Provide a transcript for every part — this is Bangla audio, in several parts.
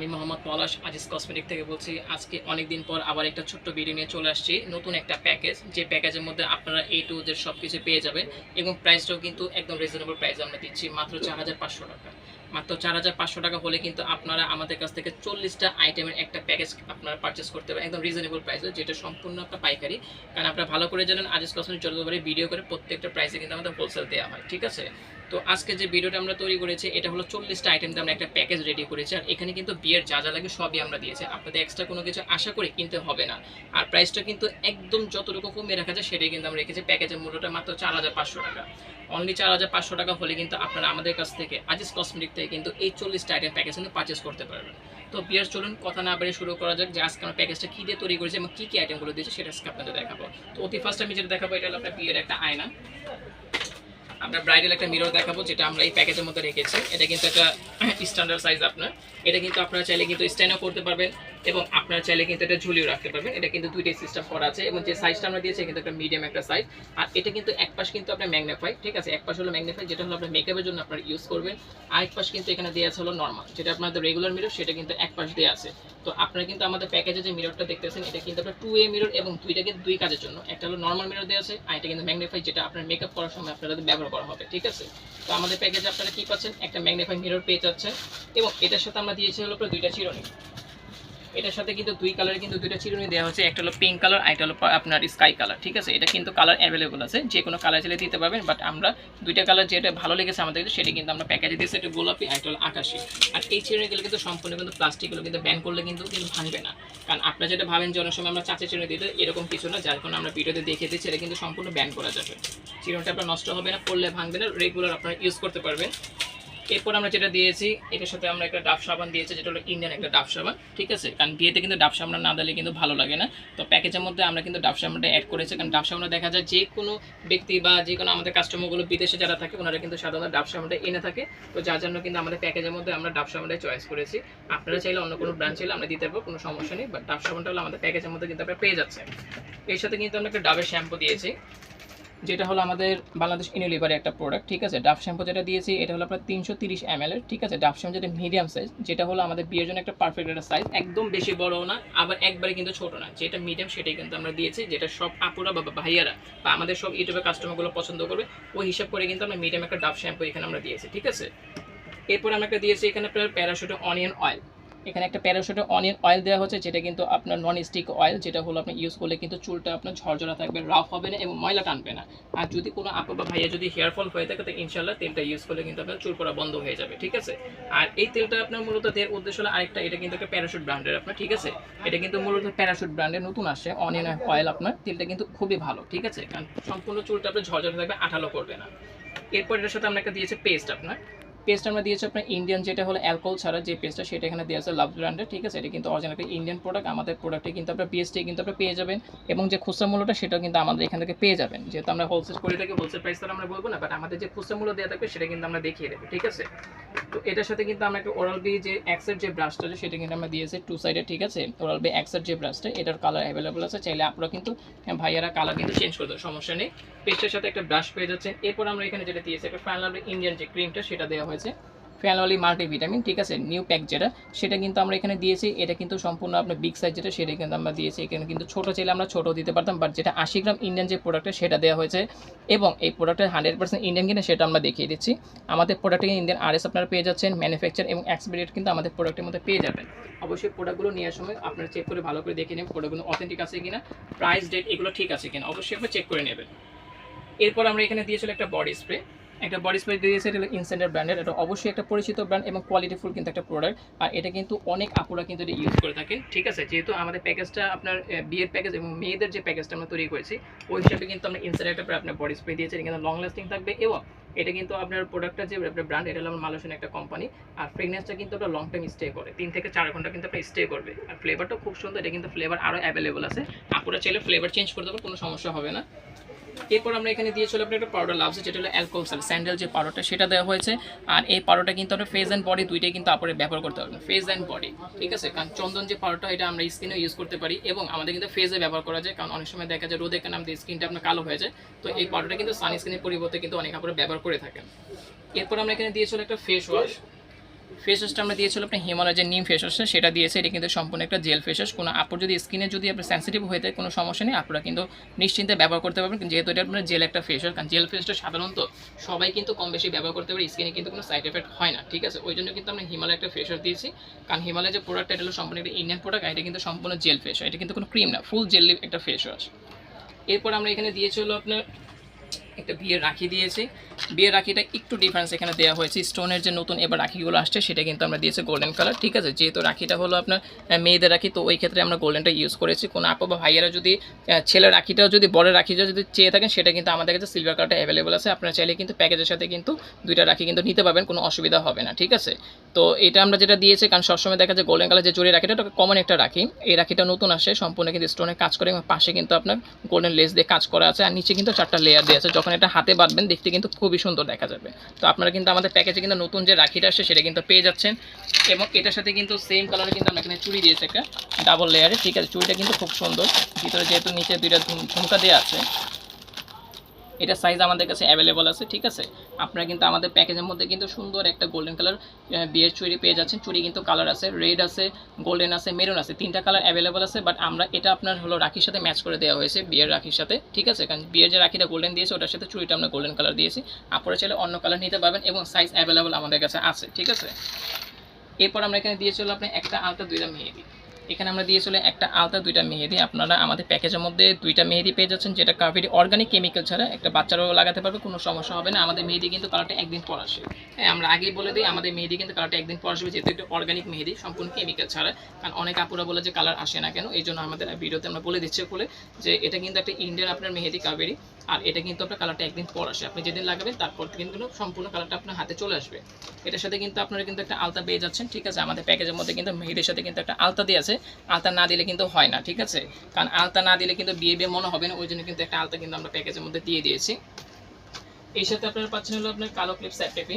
আমি মোহাম্মদ পলাশ, আজিজ কসমেটিক থেকে বলছি, আজকে অনেক দিন পর আবার একটা ছোট্ট ভিডিও নিয়ে চলে আসছি। নতুন একটা প্যাকেজ যে প্যাকেজের মধ্যে আপনারা এ টু জেড সব কিছু পেয়ে যাবেন এবং প্রাইসটাও কিন্তু একদম রিজনেবল প্রাইস আমরা দিচ্ছি, মাত্র চার হাজার পাঁচশো টাকা। মাত্র চার হাজার পাঁচশো টাকা হলে কিন্তু আপনারা আমাদের কাছ থেকে চল্লিশটা আইটেমের একটা প্যাকেজ আপনারা পারচেস করতে পারেন, একদম রিজনেবল প্রাইসে যেটা সম্পূর্ণ আপনার পাইকারি। কারণ আপনারা ভালো করে জানেন আজিজ কসমেটিক যতবারে ভিডিও করে প্রত্যেকটা প্রাইসে কিন্তু আমাদের হোলসেল দেওয়া হয়, ঠিক আছে? তো আজকে যে ভিডিওটা আমরা তৈরি করেছি, এটা হলো চল্লিশটা আইটেম আমরা একটা প্যাকেজ রেডি করেছি, আর এখানে কিন্তু বিয়ের যা যা লাগে সবই আমরা দিয়েছি। আপনাদের এক্সট্রা কোনো কিছু আশা করে কিনতে হবে না। আর প্রাইসটা কিন্তু একদম যতটুকু কমে রাখা যায়, সেটাই কিন্তু আমরা রেখেছি প্যাকেজের মূল্যটা মাত্র চার হাজার পাঁচশো টাকা। অনলি চার হাজার পাঁচশো টাকা হলে কিন্তু আপনারা আমাদের কাছ থেকে আজিজ কসমেটিক থেকে কিন্তু এই চল্লিশটা আইটেম প্যাকেজ কিন্তু পারচেস করতে পারবেন। তো বিয়ার চলুন কথা না বেড়ে শুরু করা যাক, যে আজকে আমার প্যাকেজটা কী দিয়ে তৈরি করেছে এবং কী কী আইটেমগুলো দিয়েছে সেটা আজকে আপনাদের দেখাবো। তো অতি ফার্স্ট আমি যেটা দেখাবো, এটা হলো আপনার বিয়ের একটা আয়না। আমরা ব্রাইডাল একটা মিরর দেখাবো, যেটা আমরা এই প্যাকেজের মধ্যে রেখেছি। এটা কিন্তু একটা স্ট্যান্ডার্ড সাইজ আপনার। এটা কিন্তু আপনারা চাইলে কিন্তু স্ট্যান্ডও করতে পারবেন। এবং আপনারা চাইলে কিন্তু এটা ঝুলিয়ে রাখতে পারবেন। এটা কিন্তু দুইটাই সিস্টেম করা আছে এবং যে সাইজটা আমরা দিয়েছি কিন্তু একটা মিডিয়াম একটা সাইজ আর এটা কিন্তু এক পাশ কিন্তু আপনার ম্যাগনিফাই ঠিক আছে? এক পাশ হলো ম্যাগনিফাই যেটা হলো আপনার মেকআপের জন্য আপনারা ইউজ করবেন। আর এক পাশ কিন্তু এখানে দেওয়া আছে হলো নর্মাল যেটা আপনাদের রেগুলার মিরর সেটা কিন্তু এক পাশ দেওয়া আছে। তো আপনারা কিন্তু আমাদের প্যাকেজে যে মিররটা দেখতেছেন, এটা কিন্তু আপনার টু এ মিরর এবং দুইটা কিন্তু দুই কাজের জন্য। একটা হলো নর্মাল মিরর দেওয়া আছে, আর এটা কিন্তু ম্যাগনিফাই যেটা আপনার মেকআপ করার সময় আপনারা ব্যবহার করা হবে, ঠিক আছে? তো আমাদের প্যাকেজে আপনারা কি পাচ্ছেন? একটা ম্যাগনিফাই মিরর পেয়ে যাচ্ছেন। এবং এটার সাথে আমরা দিয়েছি হলো দুইটা চিরুনি। এটার সাথে কিন্তু দুই কালারে কিন্তু দুইটা চিরুনি দেওয়া হচ্ছে একটা হলো পিঙ্ক কালার আর একটা হলো আপনার স্কাই কালার ঠিক আছে? এটা কিন্তু কালার অ্যাভেলেবল আছে। যে কোনো কালার চাইলে দিতে পারবেন বাট আমরা দুইটা কালার যেটা ভালো লেগেছে আমাদের সেটা কিন্তু আমরা প্যাকেজে দিয়েছি। একটা গোলাপি আর একটা হলো আকাশি। আর এই চিরুনিগুলো কিন্তু সম্পূর্ণ কিন্তু প্লাস্টিকগুলো কিন্তু ব্যান করলে কিন্তু কিন্তু ভাঙবে না। কারণ আপনারা যেটা ভাবেন যে অনেক সময় আমরা চাচা চিরুনি দিতে এরকম কিছু না। যার কারণে আমরা ভিডিওতে দেখে দিচ্ছি, এটা কিন্তু সম্পূর্ণ ব্যান করা যাবে। চিরুনিটা আপনার নষ্ট হবে না, পড়লে ভাঙবে না। রেগুলার আপনারা ইউজ করতে পারবেন। এরপর আমরা যেটা দিয়েছি, এটার সাথে আমরা একটা ডাব সাবান দিয়েছি, যেটা হলো ইন্ডিয়ান একটা ডাব সাবান, ঠিক আছে? কারণ বিয়েতে কিন্তু ডাব সাবান না দিলে কিন্তু ভালো লাগে না। তো প্যাকেজের মধ্যে আমরা কিন্তু ডাব সাবানটা অ্যাড করেছি, কারণ ডাব সাবানটা দেখা যায় যে কোনো ব্যক্তি বা যে কোনো আমাদের কাস্টমারগুলো বিদেশে যারা থাকে, ওনারা কিন্তু সাধারণত ডাব সাবানটা এনে থাকে। তো যার জন্য কিন্তু আমাদের প্যাকেজের মধ্যে আমরা ডাব সাবানটাই চয়েস করেছি। আপনারা চাইলে অন্য কোনো ব্র্যান্ড চাইলে আমরা দিতে পারব, কোনো সমস্যা নেই বাট ডাব সাবানটা হলো আমাদের প্যাকেজের মধ্যে কিন্তু আপনারা পেয়ে যাচ্ছেন। এর সাথে কিন্তু আমরা একটা ডাবের শ্যাম্পু দিয়েছি। যেটা হলো আমাদের বাংলাদেশ ইউনিলিভারের একটা প্রোডাক্ট ঠিক আছে? ডাব শ্যাম্পু যেটা দিয়েছি, এটা হলো আপনার তিনশো তিরিশ এম এর, ঠিক আছে? ডাব শ্যাম্পু যেটা মিডিয়াম সাইজ যেটা হলো আমাদের বিয়ের জন্য একটা পারফেক্ট একটা সাইজ একদম বেশি বড় না, আবার একবারে কিন্তু ছোট না। যেটা মিডিয়াম সেটাই কিন্তু আমরা দিয়েছি, যেটা সব আপুরা বা ভাইয়ারা বা আমাদের সব ইউটিউবের কাস্টমারগুলো পছন্দ করবে, ওই হিসাব করে কিন্তু আমরা মিডিয়াম একটা ডাব শ্যাম্পু এখানে আমরা দিয়েছি, ঠিক আছে? এরপর আমরা একটা দিয়েছি এখানে আপনার প্যারাশুটে অনিয়ন অয়েল এখানে একটা প্যারাশুটে অনিয়ন অয়েল দেওয়া হচ্ছে, যেটা কিন্তু আপনার নন স্টিক অয়েল যেটা হলো আপনি ইউজ করলে কিন্তু চুলটা আপনার ঝরঝরা থাকবে রাফ হবে না এবং ময়লা টানবে না। আর যদি কোনো আপু বা ভাইয়া যদি হেয়ার ফল হয়ে থাকে, তো ইনশাল্লাহ তেলটা ইউজ করলে কিন্তু আপনার চুল পড়া বন্ধ হয়ে যাবে, ঠিক আছে? আর এই তেলটা আপনার মূলত দেওয়ার উদ্দেশ্য হলো আরেকটা, এটা কিন্তু একটা প্যারাশুট ব্র্যান্ডের আপনার, ঠিক আছে? এটা কিন্তু মূলত প্যারাশুট ব্র্যান্ডের নতুন আসে অনিয়ন অয়েল আপনার, তেলটা কিন্তু খুবই ভালো, ঠিক আছে? কারণ সম্পূর্ণ চুলটা আপনার ঝরঝরা থাকবে, আঠালো করবে না। এরপর এটার সাথে আমরা একটা দিয়েছে পেস্ট আপনার। পেস্ট আমরা দিয়েছি আপনার ইন্ডিয়ান যেটা হলো অ্যালকোহল ছাড়া যে পেস্টটা সেটা এখানে দেওয়া আছে লাভ ব্র্যান্ডের ঠিক আছে? এটা কিন্তু অরিজিনাল একটা ইন্ডিয়ান প্রোডাক্ট আমাদের প্রোডাক্টে কিন্তু আপনার পিএসটি কিন্তু আপনার পেয়ে যাবেন। এবং যে খুচরা মূল্যটা, সেটাও কিন্তু আমাদের এখান থেকে পেয়ে যাবেন। যেহেতু আমরা হোলসেল করে থাকি হোলসেল প্রাইস আমরা বলব না বাট আমাদের যে খুচরা মূল্য দেওয়া থাকবে, সেটা কিন্তু আমরা দেখিয়ে দেবো, ঠিক আছে? তো এটার সাথে কিন্তু আমরা একটা ওরাল বি যে এক্সের যে ব্রাশটা আছে, সেটা কিন্তু আমরা দিয়েছি টু সাইডে ঠিক আছে? ওরাল বি এক্সের যে ব্রাশটা এটার কালার অ্যাভেলেবল আছে। চাইলে আপনারা কিন্তু ভাইয়ারা কালার কিন্তু চেঞ্জ করে দেওয়ার সমস্যা নেই। পেস্টের সাথে একটা ব্রাশ পেয়ে যাচ্ছেন। এরপর আমরা এখানে যেটা দিয়েছি, একটা ফাইনাল ইন্ডিয়ান যে ক্রিমটা সেটা দেওয়া হয়েছে। ফ্যানওয়ালি মাল্টিভিটামিন, ঠিক আছে? নিউ প্যাক যেটা, সেটা কিন্তু আমরা এখানে দিয়েছি। এটা কিন্তু সম্পূর্ণ আপনার বিগ সাইজ যেটা সেটা কিন্তু আমরা দিয়েছি। এখানে কিন্তু ছোটো চাইলে আমরা ছোটো দিতে পারতাম বাট যেটা আশি গ্রাম ইন্ডিয়ান যে প্রোডাক্টটা সেটা দেওয়া হয়েছে। এবং এই প্রোডাক্টের হান্ড্রেড পার্সেন্ট ইন্ডিয়ান কিনা, সেটা আমরা দেখিয়ে দিচ্ছি। আমাদের প্রোডাক্টে ইন্ডিয়ান আরএস আপনারা পেয়ে যাচ্ছেন। ম্যানুফ্যাকচার এবং এক্সপিরিয়েট কিন্তু আমাদের প্রোডাক্টের মধ্যে পেয়ে যাবেন। অবশ্যই প্রোডাক্টগুলো নেওয়ার সময় আপনারা চেক করে ভালো করে দেখে নেবেন প্রোডাক্টগুলো অথেন্টিক আছে কিনা প্রাইস ডেট এগুলো ঠিক আছে কিনা। অবশ্যই আপনার চেক করে নেবেন। এরপর আমরা এখানে দিয়েছিল একটা বডি স্প্রে একটা বডি স্প্রে দিয়েছে, এটা ইনসেন্টার ব্র্যান্ডের এটা অবশ্যই একটা পরিচিত ব্র্যান্ড এবং কোয়ালিটিফুল কিন্তু একটা প্রোডাক্ট আর এটা কিন্তু অনেক আপুরা কিন্তু এটা ইউজ করে থাকেন ঠিক আছে? যেহেতু আমাদের প্যাকেজটা আপনার বিয়ের প্যাকেজ এবং মেয়েদের যে প্যাকেজটা আমরা তৈরি করেছি, ওই হিসাবে কিন্তু আমরা ইনসেন্টার আপনার বডি স্প্রে দিয়েছি। এটা কিন্তু লং লাস্টিং থাকবে এবং এটা কিন্তু আপনার প্রোডাক্টটা যে, আপনার ব্র্যান্ড এটা হলো আমার মালয়েশিয়ান একটা কোম্পানি আর ফ্রেগনেন্সটা কিন্তু আপনার লং টাইম স্টে করে। তিন থেকে চার ঘণ্টা কিন্তু আপনার স্টে করবে। আর ফ্লেভারটা খুব সুন্দর। এটা কিন্তু ফ্লেভার আরও অ্যাভেলেবল আছে। আপুরা চাইলে ফ্লেভার চেঞ্জ করে পারবে কোনো সমস্যা হবে না। এরপর আমরা এখানে দিয়ে চলে আপনার একটা পাউডার লাভস যেটা হলো অ্যালকোহল স্যান্ডেল যে পাউডারটা সেটা দেওয়া হয়েছে। আর এই পাউডারটা কিন্তু আমরা ফেস অ্যান্ড বডি দুইটাই কিন্তু আপরে ব্যবহার করতে পারবেন ফেস অ্যান্ড বডি ঠিক আছে? কারণ চন্দন যে পাউডারটা এটা আমরা স্কিনে ইউজ করতে পারি এবং আমাদের কিন্তু ফেসে ব্যবহার করা যায়। কারণ অনেক সময় দেখা যায় রোদে কারণে আমাদের স্কিনটা আপনার কালো হয়ে যায়। তো এই পাউডারটা কিন্তু সান স্কিনের পরিবর্তে কিন্তু অনেক আপরে ব্যবহার করে থাকেন। এরপর আমরা এখানে দিয়েছিল একটা ফেস ওয়াশ ফেস ওয়াশটা আমরা দিয়েছিল আপনি হিমালয় যে নিম ফেস ওয়াশটা সেটা দিয়েছে, এটা কিন্তু সম্পূর্ণ একটা জেল ফেস ওয়াশ কোনো আপুর যদি স্কিনে যদি আপনার সেন্সিটিভ হয়ে থাকে, কোনো সমস্যা নেই, আপনারা কিন্তু নিশ্চিন্তে ব্যবহার করতে পারবেন। যেহেতু এটা আপনার জেল একটা ফেস ওয়াশ কারণ জেল ফেসটা সাধারণত সবাই কিন্তু কম বেশি ব্যবহার করতে পারে স্কিনে কিন্তু কোনো সাইড এফেক্ট হয় না, ঠিক আছে? ওই জন্য কিন্তু আমরা হিমালয় একটা ফেস ওয়াশ দিয়েছি। কারণ হিমালয় যে প্রোডাক্টটা এটা হলো সম্পূর্ণ একটা ইন্ডিয়ান প্রোডাক্ট এটা কিন্তু সম্পূর্ণ জেল ফেস এটা কিন্তু কোনো ক্রিম না ফুল জেল একটা ফেস ওয়াশ এরপর আমরা এখানে দিয়েছি হলো আপনার একটা বিয়ের রাখি দিয়েছি। বিয়ের রাখিটা একটু ডিফারেন্স এখানে দেওয়া হয়েছে। স্টোনের যে নতুন এবার রাখিগুলো আসছে, সেটা কিন্তু আমরা দিয়েছি গোল্ডেন কালার ঠিক আছে? যেহেতু রাখিটা হলো আপনার মেয়েদের রাখি, তো ওই ক্ষেত্রে আমরা গোল্ডেনটা ইউজ করেছি। কোনো আপু বা ভাইয়েরা যদি ছেলের রাখিটাও যদি, বড় রাখিটা যদি চেয়ে থাকেন, সেটা কিন্তু আমাদের কাছে সিলভার কালারটা অ্যাভেলেবল আছে। আপনারা চাইলে কিন্তু প্যাকেজের সাথে কিন্তু দুইটা রাখি কিন্তু নিতে পারবেন, কোনো অসুবিধা হবে না, ঠিক আছে? তো এটা আমরা যেটা দিয়েছি, কারণ সবসময় দেখা যায় গোল্ডেন কালার যে জড়িয়ে রাখিটা ওটা কমন একটা রাখি। এই রাখিটা নতুন আসে, সম্পূর্ণ কিন্তু স্টোনের কাজ করে এবং পাশে কিন্তু আপনার গোল্ডেন লেস দিয়ে কাজ করা আছে। আর নিচে কিন্তু চারটা লেয়ার দিয়ে আছে, যখন এটা হাতে বাঁধবেন, দেখতে কিন্তু খুবই সুন্দর দেখা যাবে। তো আপনারা কিন্তু আমাদের প্যাকেজে কিন্তু নতুন যে রাখিটা আসে সেটা কিন্তু পেয়ে যাচ্ছেন। এবং এটার সাথে কিন্তু সেম কালারে কিন্তু আমরা এখানে চুড়ি দিয়েছি একটা ডাবল লেয়ারে ঠিক আছে, চুড়িটা কিন্তু খুব সুন্দর। ভিতরে যেহেতু নিচে দুইটা ঝুমকা দেওয়া আছে এটা সাইজ আমাদের কাছে অ্যাভেলেবল আছে, ঠিক আছে? আপনারা কিন্তু আমাদের প্যাকেজের মধ্যে কিন্তু সুন্দর একটা গোল্ডেন কালার বিয়ের চুড়ি পেয়ে যাচ্ছেন। চুড়ি কিন্তু কালার আছে রেড আছে গোল্ডেন আছে মেরুন আছে। তিনটা কালার অ্যাভেলেবল আছে বাট আমরা এটা আপনার হলো রাখির সাথে ম্যাচ করে দেওয়া হয়েছে, বিয়ের রাখির সাথে, ঠিক আছে? কারণ বিয়ের যে রাখিটা গোল্ডেন দিয়েছে, ওটার সাথে চুড়িটা আমরা গোল্ডেন কালার দিয়েছি। আপনারা চাইলে অন্য কালার নিতে পারবেন এবং সাইজ অ্যাভেলেবল আমাদের কাছে আছে, ঠিক আছে? এরপর আমরা এখানে দিয়ে দিয়েছিল আপনি একটা আলতা দুইটা মেহেদি। এখানে আমরা দিয়েছিল একটা আলতা, দুইটা মেহেদি। আপনারা আমাদের প্যাকেজের মধ্যে দুইটা মেহেদি পেয়ে যাচ্ছেন, যেটা কাভেরি অর্গানিক কেমিক্যাল ছাড়া। একটা বাচ্চারাও লাগাতে পারবে, কোনো সমস্যা হবে না। আমাদের মেহেদি কিন্তু কালারটা একদিন পর আসে হ্যাঁ আমরা আগেই বলে দিই, আমাদের মেহেদি কিন্তু কালারটা একদিন পর আসবে, যেহেতু এটা অর্গানিক মেহেদি, সম্পূর্ণ কেমিক্যাল ছাড়া। কারণ অনেক আপুরা বলে যে কালার আসে না কেন, এই জন্য আমাদের ভিডিওতে আমরা বলে দিচ্ছি বলে যে এটা কিন্তু একটা ইন্ডিয়ান আপনার মেহেদি কাবেরি আর এটা কিন্তু আপনার কালারটা একদিন পর আসে। আপনি যেদিন লাগাবেন, তারপর কিন্তু সম্পূর্ণ কালারটা আপনার হাতে চলে আসবে। এটার সাথে কিন্তু আপনারা কিন্তু একটা আলতা পেয়ে যাচ্ছেন, ঠিক আছে? আমাদের প্যাকেজের মধ্যে কিন্তু মেহেদের সাথে কিন্তু একটা আলতা দিয়ে আছে। আলতা না দিলে কিন্তু হয় না, ঠিক আছে? কারণ আলতা না দিলে কিন্তু বিয়ে বিয়ে মনে হবে না, ওই জন্য কিন্তু একটা আলতা কিন্তু আমরা প্যাকেজের মধ্যে দিয়ে দিয়েছি। এই সাথে আপনারা পাচ্ছেন হলো আপনার কালো ক্লিপ স্যাপটেপি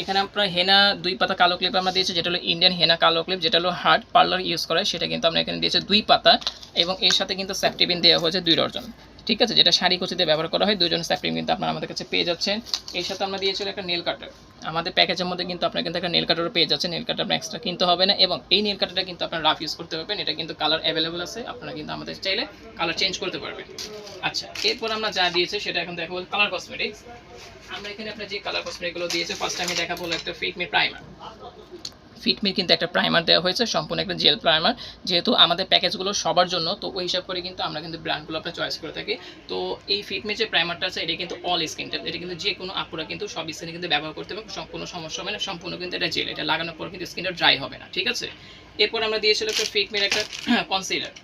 এখানে আপনার হেনা দুই পাতা কালো ক্লিপ আমরা দিয়েছি, যেটা হলো ইন্ডিয়ান হেনা কালো ক্লিপ যেটা হলো হার্ড পার্লার ইউজ করে, সেটা কিন্তু আমরা এখানে দিয়েছি দুই পাতা এবং এর সাথে কিন্তু স্যাপটিপিন দেওয়া হয়েছে দুই ডর্জন ঠিক আছে? যেটা শাড়ি কুচিতে ব্যবহার করা হয় দুজন স্যাপটিপিন কিন্তু আপনারা আমাদের কাছে পেয়ে যাচ্ছেন। এর সাথে আমরা দিয়েছিল একটা নেল কাটার আমাদের প্যাকেজের মধ্যে কিন্তু আপনার কিন্তু একটা নেল কাটারও পেয়ে যাচ্ছে নেল কাটার আপনার এক্সট্রা কিনতে হবে না এবং এই নেল কাটারটা কিন্তু আপনার রাফ ইউজ করতে পারবেন। এটা কিন্তু কালার অ্যাভেলেবল আছে। আপনারা কিন্তু আমাদের চাইলে কালার চেঞ্জ করতে পারবেন। আচ্ছা এরপর আমরা যা দিয়েছি সেটা এখন দেখাবো কালার কসমেটিক্স আমরা এখানে আপনার যে কালার কসমেটিকগুলো দিয়েছে ফার্স্ট আমি দেখাবো একটা ফিটমি প্রাইমার ফিটমির কিন্তু একটা প্রাইমার দেওয়া হয়েছে, সম্পূর্ণ একটা জেল প্রাইমার যেহেতু আমাদের প্যাকেজগুলো সবার জন্য, তো ওই হিসাব করে কিন্তু আমরা কিন্তু ব্র্যান্ডগুলো আপনার চয়েস করে থাকি। তো এই ফিটমির যে প্রাইমারটা আছে, এটা কিন্তু অল স্কিন টাইপ এটা কিন্তু যে কোনো আপুরা কিন্তু সব স্কিনে কিন্তু ব্যবহার করতে হবে সম্পূর্ণ সমস্যা হবে না, সম্পূর্ণ কিন্তু এটা জেল এটা লাগানোর পর কিন্তু স্কিনটা ড্রাই হবে না, ঠিক আছে? এরপর আমরা দিয়েছিলাম একটা ফিটমির একটা কনসিলার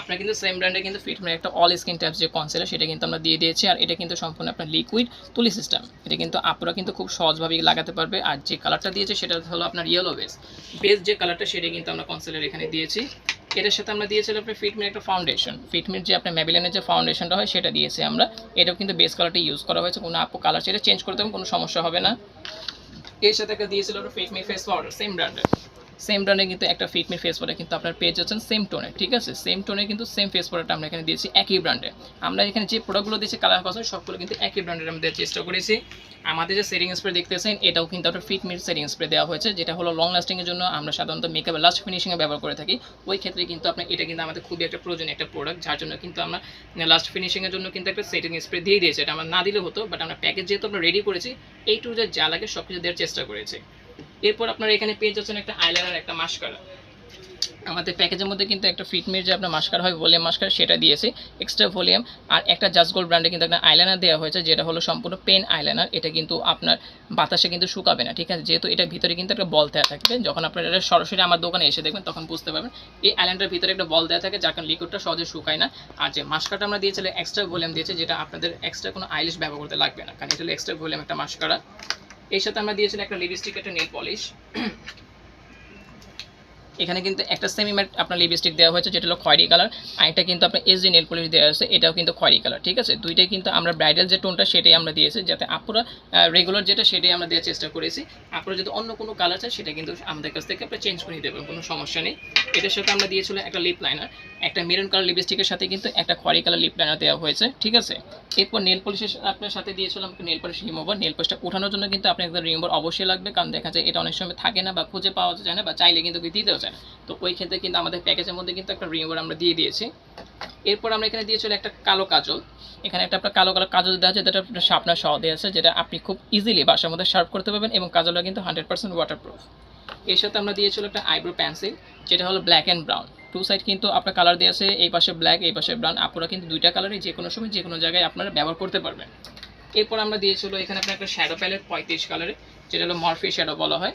আপনার কিন্তু সেম ব্র্যান্ডে কিন্তু ফিটমের একটা অল স্কিন টাইপস যে কনসিলার সেটা কিন্তু আমরা দিয়ে দিয়েছি আর এটা কিন্তু সম্পূর্ণ আপনার লিকুইড তুলি সিস্টেম এটা কিন্তু আপনারা কিন্তু খুব সহজভাবেই লাগাতে পারবে আর যে কালারটা দিয়েছে সেটা হলো আপনার ইয়েলো বেস বেস যে কালারটা সেটা কিন্তু আমরা কনসিলার এখানে দিয়েছি। এটার সাথে আমরা দিয়েছিলাম আপনার ফিটমির একটা ফাউন্ডেশন ফিটমির যে আপনার ম্যাবিলেনের যে ফাউন্ডেশনটা হয়, সেটা দিয়েছি আমরা। এটাও কিন্তু বেস কালারটা ইউজ করা হয়েছে। কোনো আপু কালার সেটা চেঞ্জ করতে কোনো সমস্যা হবে না। এর সাথে একটা দিয়েছিল Fit Me face powder same ব্র্যান্ডের সেম ব্র্যান্ডে কিন্তু একটা ফিটমি ফেস পাউডার কিন্তু আপনার পেয়ে যাচ্ছেন সেম টোনে ঠিক আছে? সেম টোনে কিন্তু সেম ফেস পাউডারটা আমরা এখানে দিয়েছি একই ব্র্যান্ডে আমরা এখানে যে প্রোডাক্টগুলো দিয়েছি কালার কসম সবগুলো কিন্তু একই ব্র্যান্ডের আমরা দেওয়ার চেষ্টা করেছি। আমাদের যে সেটিং স্প্রে দেখতেছেন, এটাও কিন্তু আপনার ফিটমির সেটিং স্প্রে দেওয়া হয়েছে, যেটা হলো লং লাস্টিংয়ের জন্য আমরা সাধারণত মেকআপের লাস্ট ফিনিশিংয়ে ব্যবহার করে থাকি। ওই ক্ষেত্রে কিন্তু আপনার, এটা কিন্তু আমাদের খুবই একটা প্রয়োজনীয় একটা প্রোডাক্ট যার জন্য কিন্তু আমরা লাস্ট ফিনিশিংয়ের জন্য কিন্তু একটা সেটিং স্প্রে দিয়ে দিয়েছি। এটা আমরা না দিলে হতো বাট আমরা প্যাকেজ যেহেতু আমরা রেডি করেছি এই টু যা লাগে সব কিছু দেওয়ার চেষ্টা করেছি। এরপর আপনারা এখানে পেয়ে যাচ্ছেন একটা আইলাইনার একটা মাস্কারা আমাদের প্যাকেজের মধ্যে কিন্তু একটা ফিটমির যে আপনার মাস্কার হয় ভলিউম মাস্কার সেটা দিয়েছি। এক্সট্রা ভলিউম আর একটা জাস্ট গোল্ড ব্র্যান্ডে কিন্তু একটা আইলাইনার দেওয়া হয়েছে, যেটা হলো সম্পূর্ণ পেন আইলাইনার এটা কিন্তু আপনার বাতাসে কিন্তু শুকাবে না, ঠিক আছে? যেহেতু এটার ভিতরে কিন্তু একটা বল দেওয়া থাকবে। যখন আপনারা এটা সরাসরি আমার দোকানে এসে দেখবেন, তখন বুঝতে পারবেন, এই আইল্যান্ডের ভিতরে একটা বল দেওয়া থাকে, যার কারণে লিকুইডটা সহজে শুকায় না। আর যে মাস্কারটা আমরা দিয়েছিলাম এক্সট্রা ভলিউম দিয়েছে, যেটা আপনাদের এক্সট্রা কোনো আইলিশ ব্যবহার করতে লাগবে না। কারণ এটা হলো এক্সট্রা ভলিউম একটা মাস্কারা এর সাথে আমরা দিয়েছিলাম একটা লিপস্টিক একটা নেল পলিশ এখানে কিন্তু একটা সেমি ম্যাট আপনার লিপস্টিক দেওয়া হয়েছে, যেটা হলো খয়রি কালার আর এটা কিন্তু আপনার এসডি নেল পলিশ দেওয়া হয়েছে, এটাও কিন্তু খয়রি কালার ঠিক আছে? দুইটাই কিন্তু আমরা ব্রাইডাল যে টোনটা সেটাই আমরা দিয়েছি, যাতে আপুরা রেগুলার যেটা, সেটাই আমরা দেওয়ার চেষ্টা করেছি। আপনারা যদি অন্য কোনো কালার চান সেটা কিন্তু আমাদের কাছ থেকে আপনি চেঞ্জ করে নিতে পারবেন, কোনো সমস্যা নেই। এটার সাথে আমরা দিয়েছিলাম একটা লিপ লাইনার একটা মেরুন কালার লিপস্টিকের সাথে কিন্তু একটা খয়েরি কালার লিপ লাইনার দেওয়া হয়েছে, ঠিক আছে? এরপর নেল পলিশের আপনার সাথে দিয়েছিলাম নেল পলিশ রিমুভার নেল পলিশটা ওঠানোর জন্য কিন্তু আপনার একটা রিমুভার অবশ্যই লাগবে, কারণ দেখা যায় এটা অনেক সময় থাকে না বা খুঁজে পাওয়া যায় না, বা চাইলে কিন্তু দিতেও চায় না তো ওই ক্ষেত্রে কিন্তু আমাদের প্যাকেজের মধ্যে কিন্তু একটা রিমুভার আমরা দিয়ে দিয়েছি। এরপর আমরা এখানে দিয়েছিল একটা কালো কাজল। এখানে একটা আপনার কালো কালো কাজল দেওয়া আছে, যেটা আপনার শার্পনার সহ দেওয়া আছে, যেটা আপনি খুব ইজিলি বাসার মধ্যে শার্প করতে পারবেন এবং কাজলটা কিন্তু হান্ড্রেড পার্সেন্ট ওয়াটারপ্রুফ এর সাথে আমরা দিয়েছিল একটা আইব্রো পেন্সিল যেটা হলো black and brown two side কিন্তু আপনার কালার দিয়ে আছে, এই পাশে ব্ল্যাক এই পাশে ব্রাউন আপনারা কিন্তু দুইটা কালারই যে কোনো সময় যে কোনো জায়গায় আপনারা ব্যবহার করতে পারবেন। এরপর আমরা দিয়েছিল এখানে আপনার একটা শ্যাডো প্যালেট পঁয়ত্রিশ কালারে যেটা হলো মরফি শ্যাডো বলা হয়।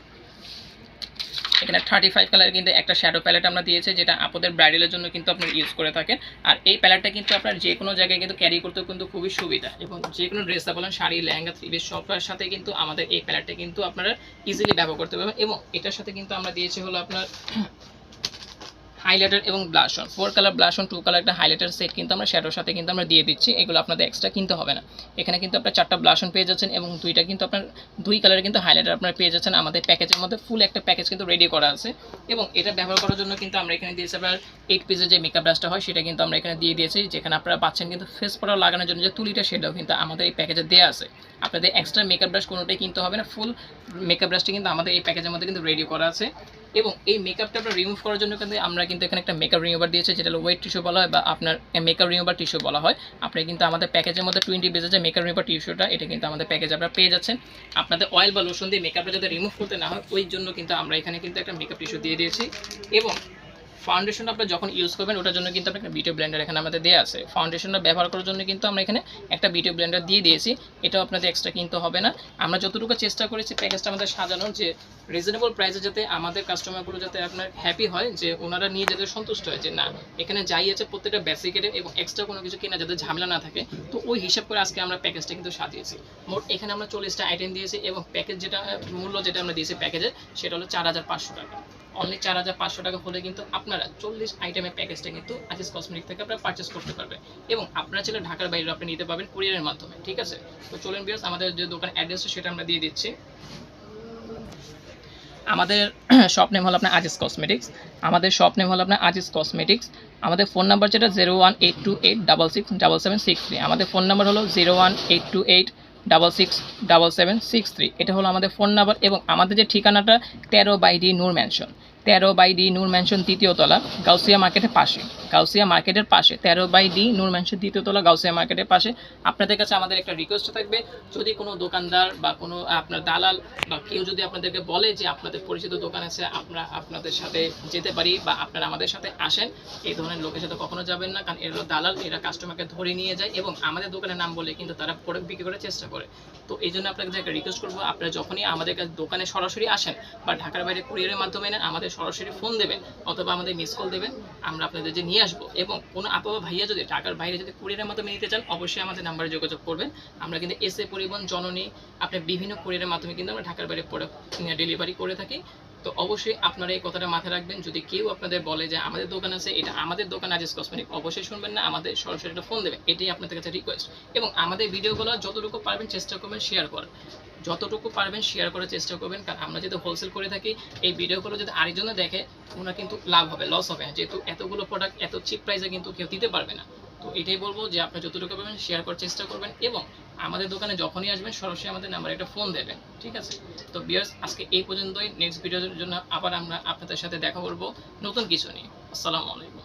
এখানে থার্টি ফাইভ কালার কিন্তু একটা শ্যাডো প্যালেট আমরা দিয়েছে, যেটা আপনাদের ব্রাইডেলের জন্য কিন্তু আপনার ইউজ করে থাকেন। আর এই প্যালেটটা কিন্তু আপনার যে কোনো জায়গায় কিন্তু ক্যারি করতেও কিন্তু খুবই সুবিধা। এবং যে কোনো ড্রেসটা বলেন, শাড়ি, লেহেঙ্গা থ্রি পিস সবার সাথে কিন্তু আমাদের এই প্যালেটটা কিন্তু আপনারা ইজিলি ব্যবহার করতে পারবেন। এবং এটার সাথে কিন্তু আমরা দিয়েছি হলো আপনার হাইলাইটার এবং blush on four colour blush on two colour একটা হাইলাইটার সেট কিন্তু আমরা শ্যাডোর সাথে কিন্তু আমরা দিয়ে দিচ্ছি। এগুলো আপনাদের এক্সট্রা কিনতে হবে না। এখানে কিন্তু আপনার চারটা ব্লাশন পেয়ে যাচ্ছেন এবং দুইটা কিন্তু আপনার, দুই কালারের কিন্তু হাইলাইটার আপনারা পেয়ে যাচ্ছেন। আমাদের প্যাকেজের মধ্যে ফুল একটা প্যাকেজ কিন্তু রেডি করা আছে। এবং এটা ব্যবহার করার জন্য কিন্তু আমরা এখানে দিয়েছি আপনার এইট পিসের যে মেকআপ ব্রাশটা হয়, সেটা কিন্তু আমরা এখানে দিয়ে দিয়েছি। যেখানে আপনারা পাচ্ছেন কিন্তু ফেস পড়া লাগানোর জন্য যে তুলিটা সেটাও কিন্তু আমাদের এই প্যাকেজে দেওয়া আছে। আপনাদের এক্সট্রা মেকআপ ব্রাশ কোনোটাই কিনতে হবে না। ফুল মেকআপ ব্রাশটি কিন্তু আমাদের এই প্যাকেজের মধ্যে কিন্তু রেডি করা আছে। এবং এই মেকআপটা আপনার রিমুভ করার জন্য কিন্তু আমরা কিন্তু এখানে একটা মেকআপ রিমুভার দিয়েছি, যেটা ওয়েট টিস্যু বলা হয় বা আপনার মেকআপ রিমুভার টিস্যু বলা হয়। আপনি কিন্তু আমাদের প্যাকেজের মধ্যে টোয়েন্টি বেজে যে মেকআপ রিমুভার টিস্যুটা এটা কিন্তু আমাদের প্যাকেজ আপনারা পেয়ে যাচ্ছেন। আপনাদের অয়েল বা লোশন দিয়ে মেকআপটা যাতে রিমুভ করতে না হয়, ওই জন্য কিন্তু আমরা এখানে কিন্তু একটা মেকআপ টিস্যু দিয়ে দিয়েছি। এবং ফাউন্ডেশনটা আপনি যখন ইউজ করবেন, ওটার জন্য কিন্তু আপনার বিউটি ব্লেন্ডার এখানে আমাদের দেওয়া আছে। ফাউন্ডেশনটা ব্যবহার করার জন্য কিন্তু আমরা এখানে একটা বিউটি ব্লেন্ডার দিয়ে দিয়েছি। এটাও আপনাদের এক্সট্রা কিনতে হবে না। আমরা যতটুকু চেষ্টা করেছি প্যাকেজটা আমাদের সাজানোর যে রিজনেবল প্রাইসে যাতে আমাদের কাস্টমারগুলো যাতে আপনার হ্যাপি হয়, যে ওনারা নিয়ে যাতে সন্তুষ্ট হয় যে না, এখানে যাই আছে প্রত্যেকটা বেসিকেটে এবং এক্সট্রা কোনো কিছু কেনা যাতে ঝামেলা না থাকে, তো ওই হিসাব করে আজকে আমরা প্যাকেজটা কিন্তু সাজিয়েছি। মোট এখানে আমরা চল্লিশটা আইটেম দিয়েছি এবং প্যাকেজ যেটা, মূল্য যেটা আমরা দিয়েছি প্যাকেজের সেটা হলো চার হাজার পাঁচশো টাকা। অনলি চার হাজার পাঁচশো টাকা হলে কিন্তু আপনারা চল্লিশ আইটেমের প্যাকেজটা কিন্তু আজিজ কসমেটিক থেকে আপনারা পারচেস করতে পারবেন। এবং আপনারা চাইলে ঢাকার বাইরে আপনি নিতে পারবেন কুরিয়ারের মাধ্যমে, ঠিক আছে? তো চলুন বিয়ার্স আমাদের যে দোকান অ্যাড্রেস সেটা আমরা দিয়ে দিচ্ছি। আমাদের শপ নেম হলো আপনার আজিজ কসমেটিক্স আমাদের শপ নেম হলো আপনার আজিজ কসমেটিক্স আমাদের ফোন নাম্বার যেটা zero one eight two eight double six double seven six three আমাদের ফোন নাম্বার হলো zero one eight two eight double six double seven six three এটা হলো আমাদের ফোন নাম্বার এবং আমাদের যে ঠিকানাটা তেরো বাই ডি নূর ম্যানশন তেরো বাই ডি নূর ম্যানশন দ্বিতীয় তলা, গাউসিয়া মার্কেটের পাশে। গাউসিয়া মার্কেটের পাশে, তেরো বাই ডি নূর ম্যানশন দ্বিতীয় তলা, গাউসিয়া মার্কেটের পাশে। আপনাদের কাছে আমাদের একটা রিকোয়েস্ট থাকবে, যদি কোনো দোকানদার বা কোনো আপনার দালাল বা কেউ যদি আপনাদেরকে বলে যে আপনাদের পরিচিত দোকান আছে, আমরা আপনাদের সাথে যেতে পারি বা আপনারা আমাদের সাথে আসেন, এই ধরনের লোকের সাথে কখনো যাবেন না, কারণ এরা দালাল, এরা কাস্টমারকে ধরে নিয়ে যায় এবং আমাদের দোকানের নাম বলে কিন্তু তারা প্রোডাক্ট বিক্রি করার চেষ্টা করে। তো এই জন্য আপনাকে একটা রিকোয়েস্ট করব, আপনারা যখনই আমাদের কাছে দোকানে সরাসরি আসেন বা ঢাকার বাইরে কুরিয়ারের মাধ্যমে নেন, আমাদের সরাসরি ফোন দেবেন অথবা আমাদের মিস কল দেবেন, আমরা আপনাদের যে নিয়ে আসব। এবং কোনো আপা ভাইয়া যদি ঢাকার বাইরে যদি কুরিয়ারের মাধ্যমে নিতে চান, অবশ্যই আমাদের নাম্বারে যোগাযোগ করবেন। আমরা কিন্তু এসএ পরিবহন, জননী আপনার বিভিন্ন কুরিয়ারের মাধ্যমে কিন্তু আমরা ঢাকার বাইরে প্রোডাক্ট ডেলিভারি করে থাকি। তো অবশ্যই আপনারা এই কথাটা মাথায় রাখবেন। যদি কেউ আপনাদের বলে যে আমাদের দোকান আছে, এটা আমাদের দোকান আজিজ কসমেটিক অবশ্যই শুনবেন না। আমাদের সরাসরি একটা ফোন দেবেন এটাই আপনাদের কাছে রিকোয়েস্ট এবং আমাদের ভিডিওগুলো যতটুকু পারবেন চেষ্টা করবেন শেয়ার করার। যতটুকু পারবেন শেয়ার করার চেষ্টা করবেন। কারণ আমরা যেহেতু হোলসেল করে থাকি, এই ভিডিওগুলো যদি আরেকজনে দেখে, ওনার কিন্তু লাভ হবে লস হবে। যেহেতু এতগুলো প্রোডাক্ট এত চিপ প্রাইসে কিন্তু কেউ দিতে পারবে না। তো এটাই বলব যে আপনি যতটুকু পাবেন শেয়ার করার চেষ্টা করবেন এবং আমাদের দোকানে যখনই আসবেন, সরাসরি আমাদের নাম্বারে একটা ফোন দেবেন, ঠিক আছে? তো বিয়ার্স আজকে এই পর্যন্তই। নেক্সট ভিডিওর জন্য আবার আমরা আপনাদের সাথে দেখা করব নতুন কিছু নিয়ে। আসসালামু আলাইকুম।